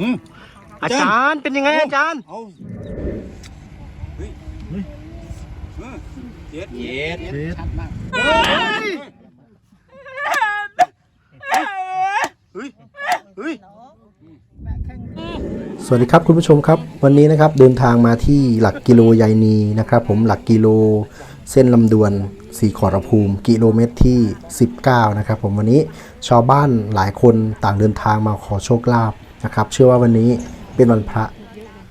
อืมอาจารย์เป็นยังไงอาจารย์ เอาเฮ้ยเฮ้ยเออเจ็ดเย็ดชัดมากเฮ้ยเฮ้ยเฮ้ยสวัสดีครับคุณผู้ชมครับ วันนี้นะครับเดินทางมาที่หลักกิโลยายนีนะครับผมหลักกิโลเส้นลำดวนสีขอรภูมิกิโลเมตรที่ 19 นะครับผมวันนี้ชาวบ้านหลายคนต่างเดินทางมาขอโชคลาภ นะครับ เชื่อว่าวันนี้เป็นวันพระ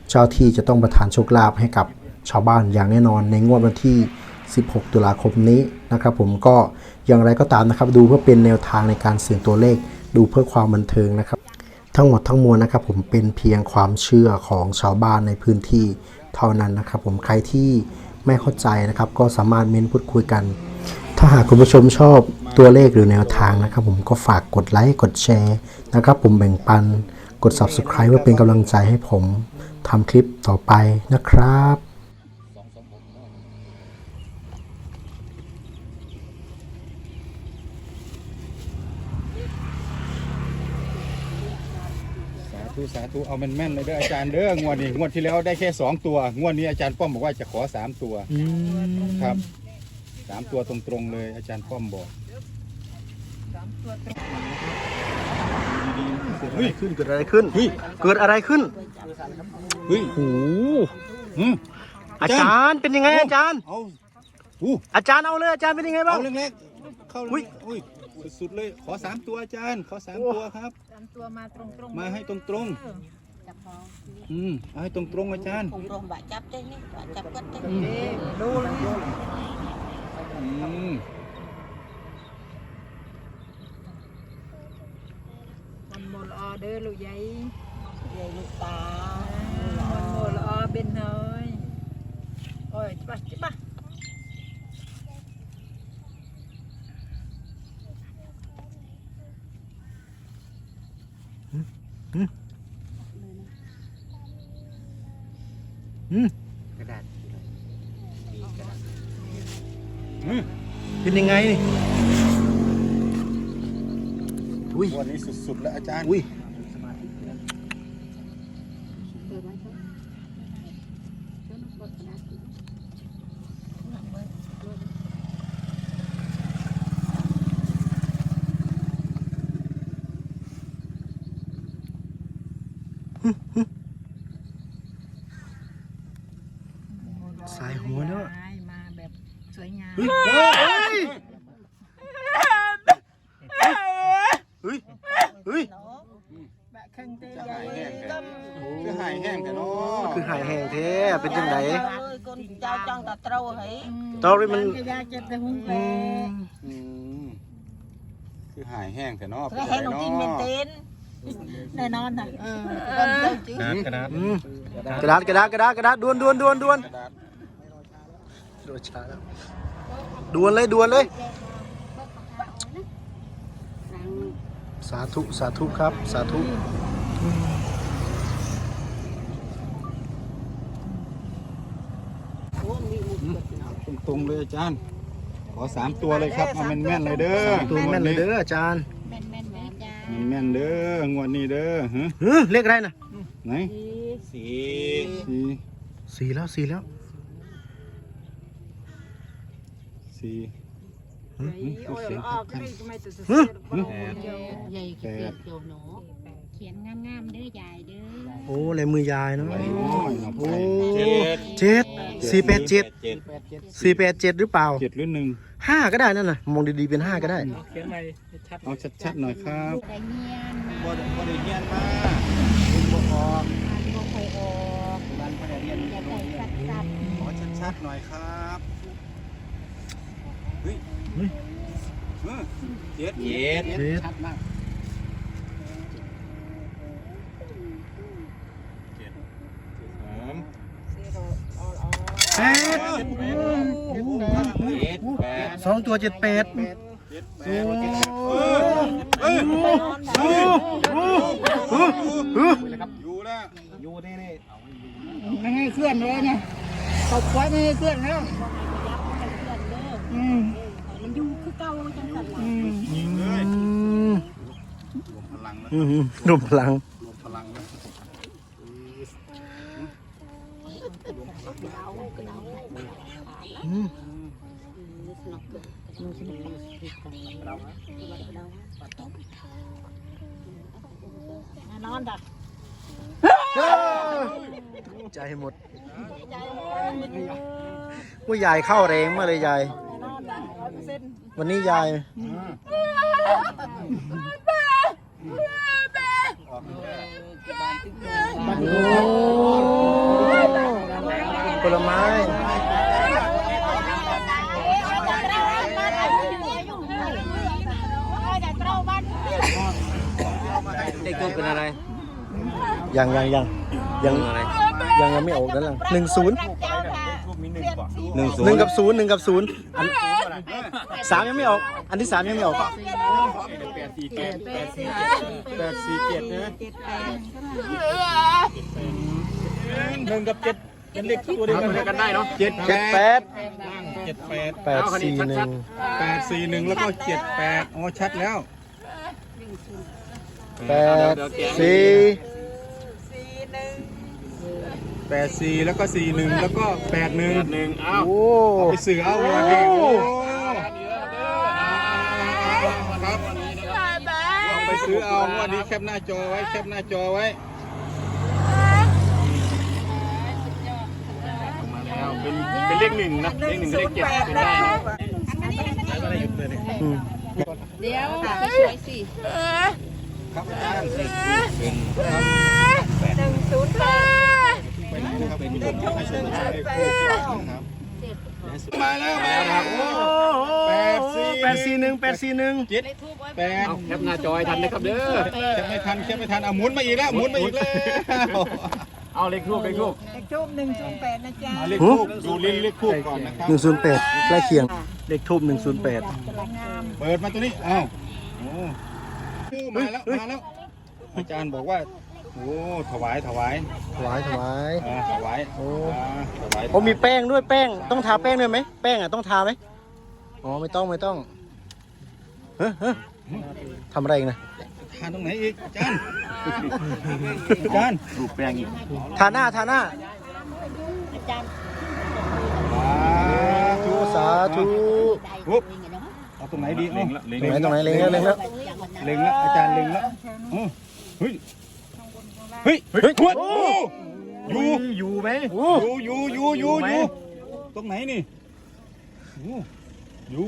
เจ้าที่จะต้องประทานโชคลาภให้กับชาวบ้านอย่างแน่นอนในงวดวันที่ 16 ตุลาคมนี้นะครับ ผมก็อย่างไรก็ตามนะครับ ดูเพื่อเป็นแนวทางในการเสี่ยงตัวเลข ดูเพื่อความบันเทิงนะครับ ทั้งหมดทั้งมวลนะครับ ผมเป็นเพียงความเชื่อของชาวบ้านในพื้นที่เท่านั้นนะครับ ผมใครที่ไม่เข้าใจนะครับ ก็สามารถเม้นพูดคุยกัน ถ้าหากคุณผู้ชมชอบตัวเลขหรือแนวทางนะครับ ผมก็ฝากกดไลค์กดแชร์นะครับ ผมแบ่งปัน กด subscribe เพื่อเป็นกำลังใจให้ผมทำคลิปต่อไปนะครับสาธุสาธุเอาแม่นแม่นๆเลยเด้ออาจารย์เด้องวดนี้งวดที่แล้วได้แค่สองตัว งวดนี้อาจารย์ป้อมบอกว่าจะขอสามตัวครับสามตัวตรงๆเลย อาจารย์ป้อมบอก เฮ้ยขึ้นเกิดอะไรขึ้น เฮ้ยเกิดอะไรขึ้นเฮ้ยโอ้โหอืมอาจารย์เป็นยังไงอาจารย์ เอาอู้อาจารย์เอาเลยอาจารย์เป็นยังไงบ้าเอางแรกๆเข้าอุ๊ยอุ้ยสุดๆเลย ขอสามตัวอาจารย์ ขอสามตัวครับตามตัวมาตรงๆมาให้ตรงเออจับพอๆอืมเอาให้ตรงๆอาจารย์ cùng rồng bả chấp đấy nhé bả chấp cất đấy เด้ดูเลยอืม มันโมลอ เด้อลูกใหญ่ về lục tà มันโมลอเป็นเฮ้ยโอ้ยจิบะจิบะอืมเป็นยังไงนี่อุ้ยวันนี้สุดๆแล้วอาจารย์ อุ้ย สายหัวเนาะให้มาแบบสวยงาม เฮ้ย เฮ้ยเฮ้ยบะคังเตจะใหญ่หายแห้งกันคือหายแห้งกันเนาะคือหายแห้งแท้ เป็นจังได ơi con trao trong tà trâu hãy ตอนนี้มันจะยากเจ็บแต่หุ้งแปอืมอืมคือหายแห้งแต่เนาะ cái hay con tin miền tên này non hả ừ con trâu chứ อืมกระดาษกระดาษกระดาษกระดาษดวนดวนดวนดวนกระดาษดวนช้าแล้วดวนเลยดวนเลย สาธุสาธุครับ สาธุตรงๆเลยอาจารย์ ขอสามตัวเลยครับเอาแม่นๆเลยเด้อตัวแม่นเลยเด้ออาจารย์แม่นแม่นแม่นจ้าแม่นๆเด้องวดนี้เด้อฮะเฮ้ยเลขอะไรนะไหนสีสี่สี่แล้วสี่แล้วสี่โอ้ยออกได้ทำไมตัวสุดหึใหญ่แปดเขียนงามๆเด้อยายเด้อโอ้ลายมือยายเนาะไว้น้อยเนาะโอ้เจ็ดเจ็ดสี่แปดเจ็ดเจ็ดสี่แปดเจ็ดหรือเปล่าเจ็ดหรือหนึ่ง ห้าก็ได้นั่นน่ะมองดีๆเป็นห้าก็ได้เอาชัดๆหน่อยครับแต่เงียนมาบ่ได้บ่ได้เรียนมาคุณบ่ออกบ่ค่อยออกบ้านบ่ได้เรียนอยากได้สัดๆขอชัดๆหน่อยครับเฮ้ยเฮ้ยเจ็ดเย็ดเจ็ดชัดมาก สาม แปด เจ็ดแปด สองตัวเจ็ดแปดเจ็ดแปโอ้ดเฮ้ยโอ้โอ้โอ้โอ้โอ้อยู่แล้วอยู่นี่นี่ไม่ให้เคลื่อนเลยนะตบไว้ไม่ให้เคลื่อนแล้วอืมมันอยู่คือเก่าจังสันหลังยิงเลยอืมรวมพลังแล้ว อืมรวมพลัง รวมพลังแล้ว อืม แน่นอนจ้ะ ใจหมดว่ายายเข้าแรงมากเลยยายแน่นอนจ้ะร้อยเปอร์เซ็นต์วันนี้ยายโอ้ผลไม้เด็กตัวเป็นอะไร ยังยังยังยังอะไร ยังยังไม่ออกนั่นหลังหนึ่งศูนย์หนึ่งศูหนึ่นงย์กับศูนย์หนึ่งกับศูนย์อันสามยังไม่ออก อันที่สามยังไม่ออกแปดสี่เจ็ดแปดสี่เจ็ดแปดสี่เจ็ดนะหนึ่งกับเจ็ดเป็นเลขตัวเดียวกันได้เนาะเจ็ดเจ็ดแปดเจ็ดแปดแปดสี่หนึ่งแปดสี่หนึ่งแล้วก็เจ็ดแปดอ๋อชัดแล้วแปดสี่ แปดสี่แล้วก็สี่หนึ่งแล้วก็แปดหนึ่งหนึ่งอ้าวโอ้ไปสื่อเอาวันนี้โอ้ครับลองไปซื้อเอาวันนี้แคปหน้าจอไว้แคปหน้าจอไว้มาแล้วเป็นเป็นเลขหนึ่งนะเลขหนึ่งเลขเจ็ดเป็นได้นะแล้วก็ได้หยุดเลยเนี่ยอืมเดี๋ยวช่วยสิครับอาจารย์หนึ่งศูนย์แปด ไปไหนนะครับเป็นเลขคู่ครับมาแล้วมาแล้วครับแปดสี่แปดสี่หนึ่งแปดสี่หนึ่งเจ็ดแปดแคปหน้าจอยทันนะครับเด้อแคปไม่ทันแคปไม่ทันเอาหมุนมาอีกแล้วหมุนมาอีกแล้วเอาเลขทูบเลขทูบเลขทูบหนึ่งศูนย์แปดนะจ๊ะเอาเลขทูบดูลิ้นเลขทูบก่อนนะครับหนึ่งศูนย์แปดใกล้เคียงเลขทูบหนึ่งศูนย์แปดเปิดมาตัวนี้อ้าวโอ้มาแล้วมาแล้วอาจารย์บอกว่า โอ้ถวายถวายถวายถวาย อ่าถวายโอ้อ่าถวายโอ้มีแป้งด้วยแป้งต้องทาแป้งด้วยไหมแป้งอะต้องทาไหมอ๋อไม่ต้องไม่ต้องเฮ้ยเฮ้ยทำอะไรอีกนะทานตรงไหนอีกอาจารย์อาจารย์รูปแป้งอีกทาหน้าทาหน้าสาธุสาธุ ปุ๊บเอาตรงไหนดีเอ้าตรงไหนตรงไหนเล็งแล้วเล็งแล้ว เล็งแล้วอาจารย์เล็งแล้วโอ้เฮ้ย เฮ้ยเฮ้ยขวดโอ้โอ้อยู่อยู่ไหมอยู่อยู่อยู่อยู่อยู่ตรงไหนนี่โอ้อยู่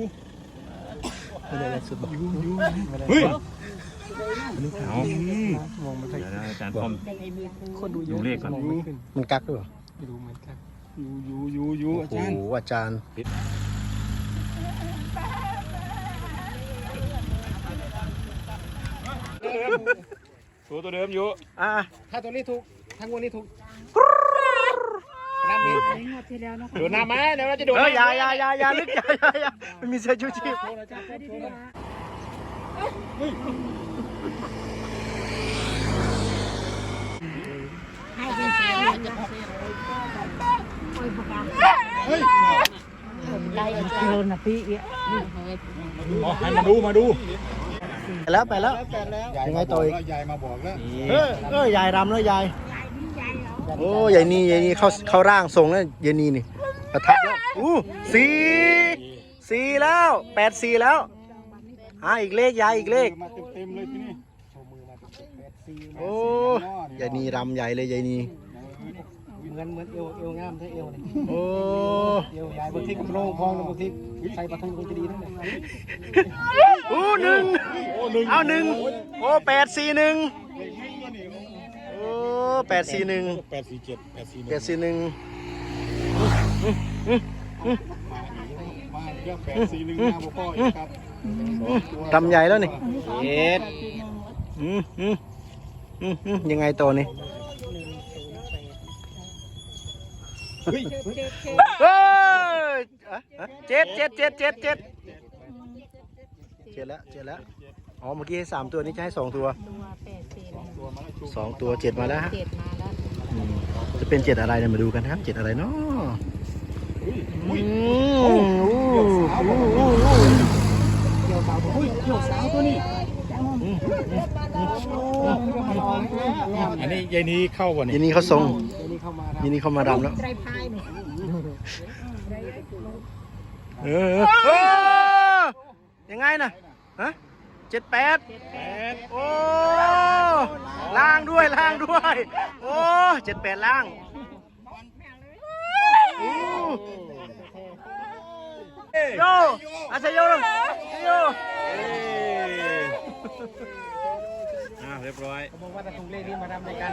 ไม่ได้อะไรสุดบอกอยู่อยู่เฮ้ยเอามองไม่ค่อยอาจารย์พร้อมดูเลขก่อนมันกักด้วยเหรออยู่อยู่อยู่อยู่อาโอ้จารย์ โหอาจารย์ ตัวตัวเดิมอยู่อะถ้าตัวนี้ถูกทั้งวันนี้ถูกน้ำนี้ดูน้ำไหมเดี๋ยวเราจะดูเอออย่าอย่าอย่าอย่าลึกอย่าอย่าอย่าไม่มีเสื้อชูชีพเฮ้ยได้กิโลนะพี่อะอ๋อให้มาดูมาดู ไปแล้วไปแล้วยังไงต่ออีก ยายมาบอกแล้วเออเออยายรำแล้วยาย โอ้ยายนี่ยายนี่เข้าเข้าร่างทรงแล้วยายนี่นี่ประทับแล้วอู้สี่สี่แล้วแปดสี่แล้วอ่าอีกเลขยายอีกเลข มาเต็มเต็มๆเลยที่นี่โอ้ยายนี่รำใหญ่เลยยายนี่ เหมือนเหมือนเอวเอวงามถ้าเอวนี่โอ้ เอวใหญ่บางทีก็โปร่งพองบางทีใส่ปลาทูก็จะดีนั่นแหละอู้หนึ่งเอาหนึ่งโอ้แปดสี่หนึ่งโอ้แปดสี่หนึ่งแปดสี่เจ็ดแปดสี่หแปนึ่งดสี่หนึ่งมาเยอะแปดสี่หนึ่งมาพ่ออีกครับรำใหญ่แล้วนี่เจ็ดอืมอืมอืมอืมยังไงตัวนี่ เฮ้ยเจ็ดเจ็ดเจ็ดเจ็ดเจ็ดเจ็ดแล้วเจ็ดแล้วอ๋อเมื่อกี้ให้สามตัวนี้จะให้สองตัวตัวแปดสี่สองตัวเจ็ดมาแล้วฮะเจ็ดมาแล้วจะเป็นเจ็ดอะไรเนี่ยมาดูกันนะครับเจ็ดอะไรเนาะเกี่ยวสาวเกี่ยวสาวตัวนี้อันนี้ยายนี้เข้าบ่ทีนี่นี้เขาทรง นดีเข้ามารำแล้วไตรพายหนูเออเออยังไงนะฮะเจ็ดแปดโอ้ล่างด้วยล่างด้วย โอ้เจ็ดแปดล่างโอ้โยอาเซโยลงอาเซโยเอ้ยอ่าเรียบร้อยบอกว่าแต่ถุงเลขนี้มาทำรายการ